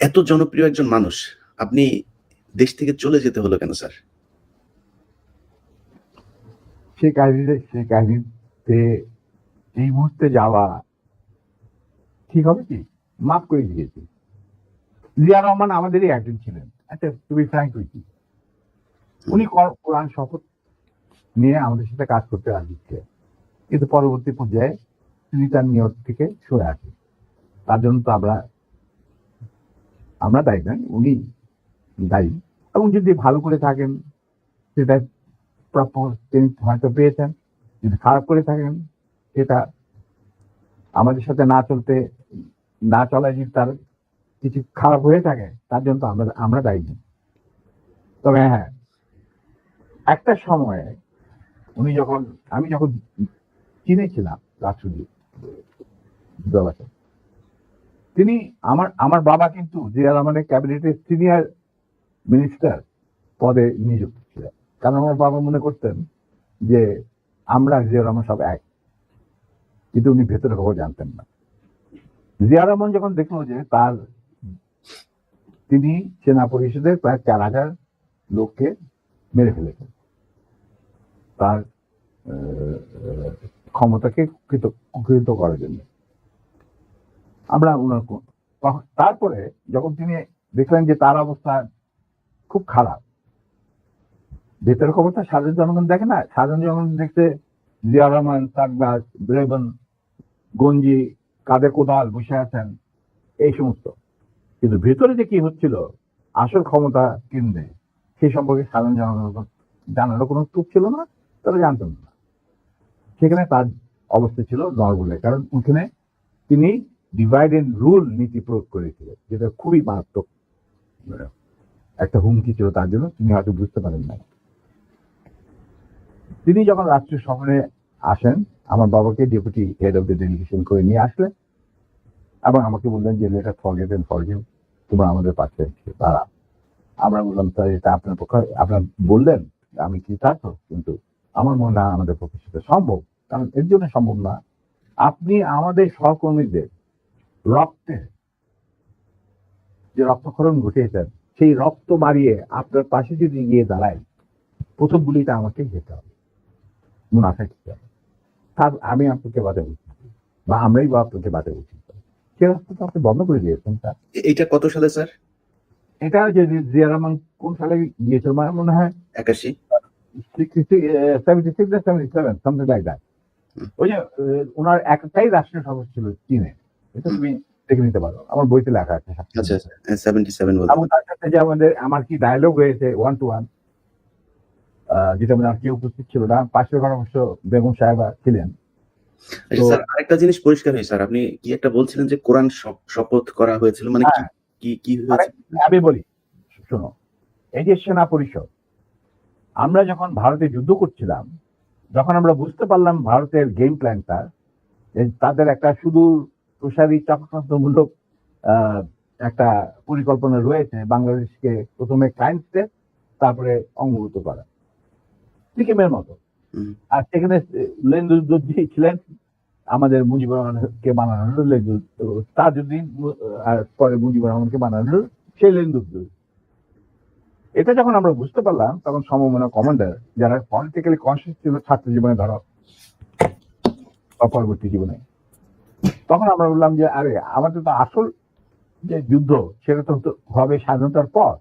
এত জনপ্রিয় একজন মানুষ আপনি দেশ থেকে চলে যেতে হলো কেন স্যার? সেই কাহিনীতে সেই কাহিনীতে এই মুহূর্তে যাওয়া ঠিক হবে কি? মাফ করে দিয়েছি। জিয়া রহমান আমাদেরই একজন ছিলেন। আচ্ছা তুমি ফ্র্যাঙ্ক হয়েছি উনি কর- কোরআন শপথ নিয়ে আমাদের সাথে কাজ করতে রাজি ছিলেন কিন্তু পরবর্তী পর্যায়ে তিনি তার নিয়ত থেকে সরে আসেন। তার জন্য তো আমরা আমরা দায়ী নয় উনি দায়ী এবং যদি ভালো করে থাকেন, সেটা প্রাপ্য তিনি হয়তো পেয়েছেন যদি খারাপ করে থাকেন, সেটা আমাদের সাথে না চলতে, না চলায় যদি তার কিছু খারাপ হয়ে থাকে, তার জন্য তো আমরা আমরা দায়ী নই। তবে হ্যাঁ একটা সময়ে উনি যখন, আমি যখন চীনে ছিলাম দূতাবাসে তিনি আমার আমার বাবা কিন্তু জিয়া রহমানের ক্যাবিনেটের সিনিয়র মিনিস্টার পদে নিযুক্ত ছিলেন। কারণ আমার বাবা মনে করতেন যে আমরা জিয়া রহমান সব এক। কিন্তু উনি ভেতরে খবর জানতেন না। জিয়া রহমান যখন দেখল যে তার তিনি সেনা পরিষদের প্রায় চার হাজার লোককে মেরে ফেলেছেন, তার ক্ষমতাকে কৃত করার জন্য। আমরা ওনার তারপরে যখন তিনি দেখলেন যে তার অবস্থা খুব খারাপ, ভেতরের খবরটা সাধারণ জনগণ দেখে না, সাধারণ জনগণ দেখতে জিয়া রহমান সাকবাস ব্রেবন গঞ্জি, কাদের কোদাল বসে আছেন, এই সমস্ত। কিন্তু ভেতরে যে কি হচ্ছিল, আসল ক্ষমতা কেন্দ্রে সেই সম্পর্কে সাধারণ জনগণ জানারও কোনো টুক ছিল না, তারা জানতেন না। সেখানে তার অবস্থা ছিল নরবলে, কারণ ওখানে তিনি ডিভাইড এন্ড রুল নীতি প্রয়োগ করেছিলেন, যেটা খুবই মারাত্মক একটা হুমকি ছিল তার জন্য, তিনি হয়তো বুঝতে পারেন না তিনি যখন রাষ্ট্রীয় সফরে আসেন, আমার বাবাকে deputy head of the delegation করে নিয়ে আসলেন, এবং আমাকে বললেন যে লেটার ফরগেট এন্ড ফরগিভ তোমরা আমাদের পাশে তারা আমরা বললাম, স্যার, এটা আপনার পক্ষে, আপনার বললেন, আমি কি কৃতার্থ কিন্তু আমার মনে হয় আমাদের পক্ষে সেটা সম্ভব, কারণ এর জন্য সম্ভব না। আপনি আমাদের সহকর্মীদের রক্তে যে রক্তক্ষরণ ঘটিয়েছেন সেই রক্ত মারিয়ে আপনার পাশে যদি গিয়ে দাঁড়ায় প্রথম গুলিটা আমাকে যেতে হবে মুনাফা খেতে হবে। তার আমি আপনাকে বাধা উচিত বা আমরাই বা আপনাকে বাধা উচিত সে রাস্তা তো আপনি বন্ধ করে দিয়েছেন স্যার। এ- এইটা কত সালে স্যার? এটা যে জিয়া রহমান কোন সালে গিয়েছিল আমার মনে হয়? একাশি। Seventy six seventy seven something like that ওই যে ওনার একটাই রাষ্ট্রীয় সভা ছিল চীনে। এটা তুমি দেখে নিতে পারো। আমার বইতে লেখা আছে আচ্ছা সেভেন্টি সেভেন এবং তার সাথে যে আমাদের আমার কি ডায়লগ হয়েছে ওয়ান টু ওয়ান যেটা মানে কেউ উপস্থিত ছিল না অবশ্য বেগম সাহেবা ছিলেন। আচ্ছা স্যার আরেকটা জিনিস পরিষ্কার স্যার আপনি কি একটা বলছিলেন যে কোরআন শপথ করা হয়েছিল? মানে কি কি কি হয়েছে? আমি বলি শোনো এই যে সেনা পরিষদ। আমরা যখন ভারতে যুদ্ধ করছিলাম যখন আমরা বুঝতে পারলাম ভারতের গেম প্ল্যানটা তাদের একটা সুদূর প্রসারী চক্রান্তমূলক একটা পরিকল্পনা রয়েছে বাংলাদেশকে প্রথমে ক্লাইন্ট স্টেট তারপরে অঙ্গভূত করা। সিকিমের মতো। আর সেখানে লেন্দুদ্দি ছিলেন আমাদের মুজিবুর রহমানকে বানানো হলো লেন্দুর তাজউদ্দিন আর পরে মুজিবুর রহমানকে বানানো হলো সেই লেন্দুদ্দি এটা যখন আমরা বুঝতে পারলাম তখন সমমনা কমান্ডার যারা পলিটিক্যালি কনসিয়াস ছিল ছাত্র জীবনে ধরো পরবর্তী জীবনে তখন আমরা বললাম যে, আরে, আমাদের তো আসল যে যুদ্ধ, সেটা তো হবে স্বাধীনতার পর।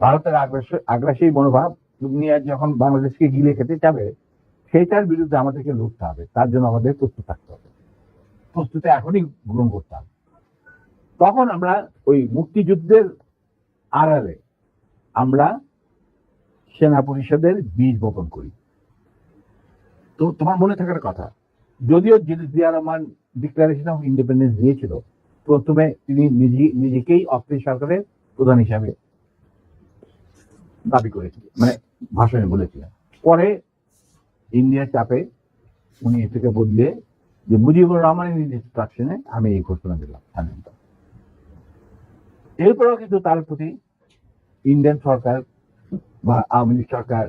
ভারতের আগ্রাস- মনোভাব নিয়ে যখন বাংলাদেশকে গিলে খেতে যাবে, সেইটার বিরুদ্ধে আমাদেরকে লড়তে হবে। তার জন্য আমাদের প্রস্তুত থাকতে হবে। প্রস্তুতি এখনই গ্রহণ করতে হবে। তখন আমরা ওই মুক্তিযুদ্ধের আড়ালে আমরা সেনা পরিষদের বীজ বপন করি। তো তোমার মনে থাকার কথা যদিও Zia Rahman declaration of independence দিয়েছিল, প্রথমে তিনি নিজেকেই অস্থায়ী সরকারের প্রধান হিসাবে দাবি করেছিলেন মানে ভাষণে বলেছিলেন। পরে ইন্ডিয়ার চাপে উনি এটাকে বদলে যে মুজিবুর রহমানের ইনস্ট্রাকশনে আমি এই ঘোষণা দিলাম স্বাধীনতা এরপরেও কিন্তু তার প্রতি ইন্ডিয়ান সরকার বা আওয়ামী লীগ সরকার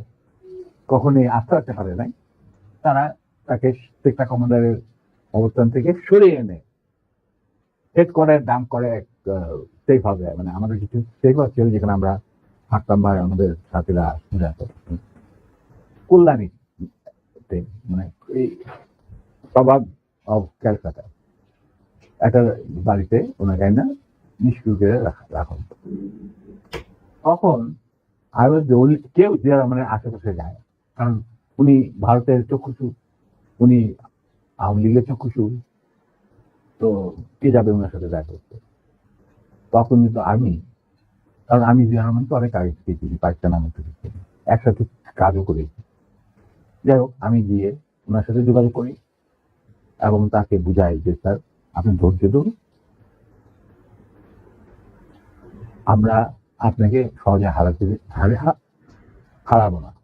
কখনোই আস্থা রাখতে পারে নাই। তারা তাকে টেকটা কমান্ডারের অবস্থান থেকে সরিয়ে এনে হেড কোয়ার্টার দাম করে সেফ হবে মানে আমাদের কিছু সেফ আছে যেখানে আমরা থাকতাম বা আমাদের সাথীরা আসতো কল্যাণী মানে সবাব অফ ক্যালকাটা একটা বাড়িতে ওনাকে না নিষ্ক্রিয় করে রাখা-। তখন ওয়াজ কেউ যে মানে আশেপাশে যায়, কারণ উনি ভারতের চক্ষুষু উনি আওয়ামী লীগের চক্ষুষু তো কে যাবে ওনার সাথে দেখা করতে? তখন কিন্তু আমি, কারণ আমি জিয়া তো অনেক আগে থেকে চিনি পাকিস্তান আমার থেকে। একসাথে কাজও করেছি। যাই হোক, আমি গিয়ে ওনার সাথে যোগাযোগ করি এবং তাকে বুঝাই যে, স্যার, আপনি ধৈর্য ধরুন। আমরা আপনাকে সহজে হারাতে হারে হারাবো না।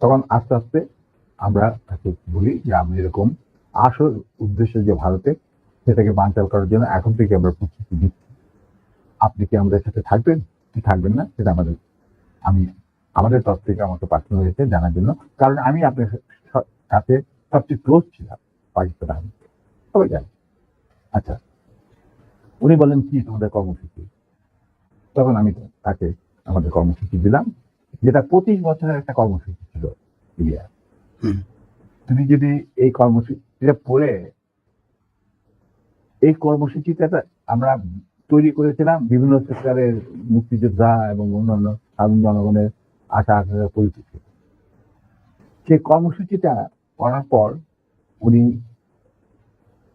তখন আস্তে আস্তে আমরা তাকে বলি যে আমি এরকম আসল উদ্দেশ্য যে ভারতে সেটাকে বানচাল করার জন্য এখন থেকে আমরা প্রস্তুতি দিচ্ছি আপনি কি আমাদের সাথে থাকবেন? কি থাকবেন না? সেটা আমাদের আমি আমাদের তরফ থেকে আমাকে পাঠানো হয়েছে জানার জন্য। কারণ আমি আপনার সাথে সবচেয়ে ক্লোজ ছিলাম পাকিস্তান আর্মি। সবাই জানে। আচ্ছা উনি বলেন, কি তোমাদের কর্মসূচি? তখন আমি তাকে আমাদের কর্মসূচি দিলাম, যেটা পঁচিশ বছরের একটা কর্মসূচি। হুম। তুমি যদি এই কর্মসূচিটা পড়ে এই কর্মসূচিটা আমরা তৈরি করেছিলাম বিভিন্ন সেক্টরের মুক্তিযোদ্ধা এবং অন্যান্য সাধারণ জনগণের আশা আকাঙ্ক্ষার পরিপ্রেক্ষিতে সেই কর্মসূচিটা করার পর উনি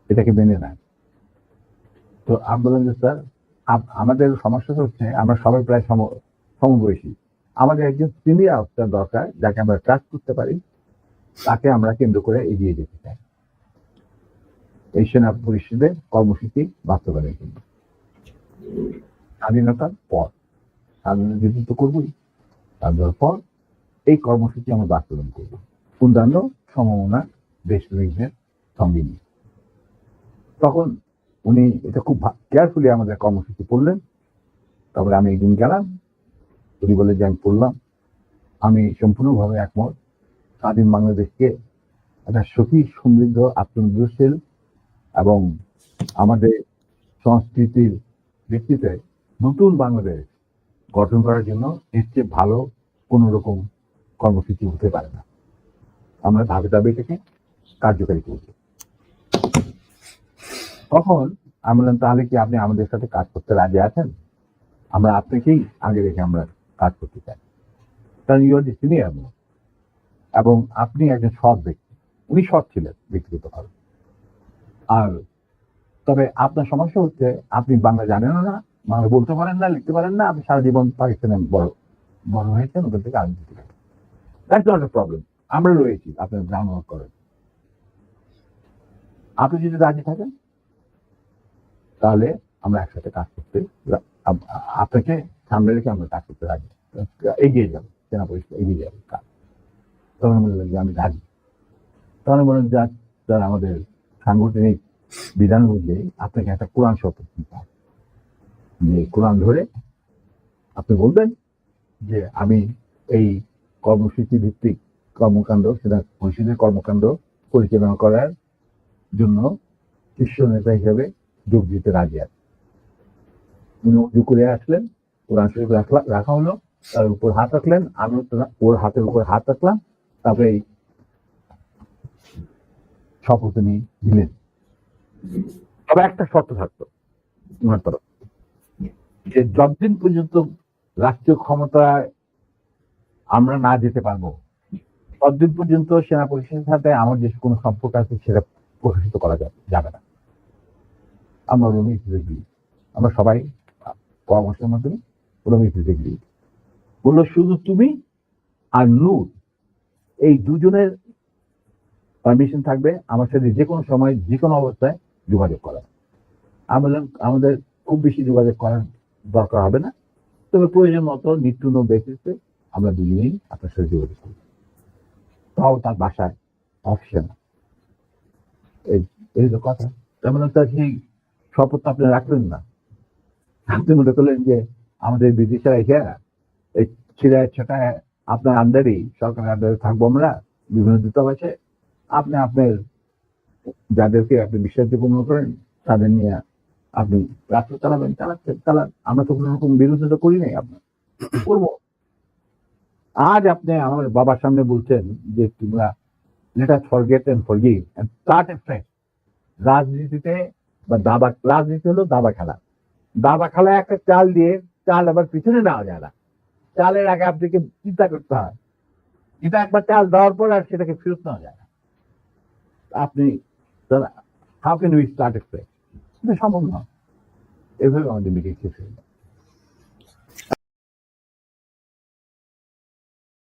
এটাকে মেনে নেন। তো যে স্যার আমাদের সমস্যা হচ্ছে আমরা সবাই প্রায় সম সমবয়সী। আমাদের একজন সিনিয়র অফিসার দরকার, যাকে আমরা ট্রাস্ট করতে পারি, তাকে আমরা কেন্দ্র করে এগিয়ে যেতে চাই। এই সেনা পরিষদের কর্মসূচি বাস্তবায়নের জন্য। স্বাধীনতার পর, স্বাধীনতা তো করবোই। স্বাধীনতার পর এই কর্মসূচি আমরা বাস্তবায়ন করব। অন্যান্য সম্ভাবনা দেশপ্রেমিকদের সঙ্গে নিয়ে। তখন উনি এটা খুব কেয়ারফুলি আমাদের কর্মসূচি পড়লেন। তারপরে আমি একদিন গেলাম। উনি বলে যে আমি পড়লাম, আমি সম্পূর্ণভাবে একমত। স্বাধীন বাংলাদেশকে একটা সুখী সমৃদ্ধ, আত্মনির্ভরশীল এবং আমাদের সংস্কৃতির ভিত্তিতে নতুন বাংলাদেশ গঠন করার জন্য এর চেয়ে ভালো কোনো রকম কর্মসূচি হতে পারে না। আমরা ধাপে ধাপে এটাকে কার্যকারী করব। তখন আমি বললাম তাহলে কি আপনি আমাদের সাথে কাজ করতে রাজি আছেন? আমরা আপনাকেই আগে রেখে আমরা কাজ করতে চাই কারণ ইউ আর দি সিনিয়র এবং আপনি একজন সৎ ব্যক্তি। উনি সৎ ছিলেন ব্যক্তিগতভাবে। আর তবে আপনার সমস্যা হচ্ছে, আপনি বাংলা জানেন না, বাংলা বলতে পারেন না, লিখতে পারেন না, আপনি সারা জীবন পাকিস্তানে বড় বড় হয়েছেন ওদের থেকে আগে দিতে দ্যাটস নট এ প্রবলেম আমরা রয়েছি আপনার ওয়ার্ক করেন। আপনি যদি রাজি থাকেন, তাহলে আমরা একসাথে কাজ করতে আপনাকে সামনে রেখে আমরা কাজ করতে রাজি। এগিয়ে যাব, সেনা পরিষদ এগিয়ে যাবে, কাজ। তখন আমি যে আমি রাজি। তখন বললাম যা স্যার আমাদের সাংগঠনিক বিধান অনুযায়ী আপনাকে একটা কোরআন শপথ নিতে যে কোরআন ধরে আপনি বলবেন যে আমি এই কর্মসূচি ভিত্তিক কর্মকাণ্ড সেটা পরিষদের কর্মকাণ্ড পরিচালনা করার জন্য শীর্ষ নেতা হিসাবে যোগ দিতে রাজি আছে। উনি উজু করে আসলেন কোরআন শরীফ রাখলা, রাখা হলো, তার উপর হাত রাখলেন, আমি ওর হাতের উপর হাত রাখলাম, তারপরে শপথ উনি দিলেন। তবে একটা শর্ত থাকতো ওনার তরফ। যে যতদিন পর্যন্ত রাষ্ট্রীয় ক্ষমতায় আমরা না যেতে পারব, ততদিন পর্যন্ত সেনা পরিষদের সাথে আমার যে কোনো সম্পর্ক আছে সেটা প্রকাশিত করা যাবে না। আমরা রমি আমরা সবাই পরামর্শের মাধ্যমে রমি দিই বলল, শুধু তুমি আর নূর, এই দুজনের পারমিশন থাকবে আমার সাথে যে কোনো সময়, যে কোনো অবস্থায় যোগাযোগ করা। আমি বললাম, আমাদের খুব বেশি যোগাযোগ করার দরকার হবে না। তবে প্রয়োজন মতো নিত্য বেসিসে আমরা দুজনেই আপনার সাথে যোগাযোগ করি তাও তার বাসায় অফিসে না। এই এই তো কথা। তার মানে তার সেই শপথ আপনি রাখলেন না। আপনি মনে করলেন যে আমাদের ব্রিটিশরা এসে এই ছিড়ায় ছেটায় আপনার আন্ডারেই সরকারের আন্ডারে থাকব আমরা, বিভিন্ন দূতাবাসে। আপনি আপনার যাদেরকে আপনি বিশ্বাসযোগ্য করেন, তাদের নিয়ে আপনি রাষ্ট্র চালাবেন, চালাচ্ছেন, চালান। আমরা তো কোনো রকম বিরোধিতা করি নাই আপনার করব। আজ আপনি আমার বাবার সামনে বলছেন যে তোমরা let us forget and forgive and start a fresh রাজনীতিতে বা দাবা, রাজনীতি হলো দাবা খেলা। দাবা খালা একটা চাল দিয়ে, চাল আবার পিছনে নেওয়া যায় না। চালের আগে আপনাকে চিন্তা করতে হয়। কিন্তু একবার চাল দেওয়ার পর আর সেটাকে ফেরত নেওয়া যায় না। আপনি how can we start a সম্ভব নয়। এভাবে আমাদের মিটিং শেষ হয়ে।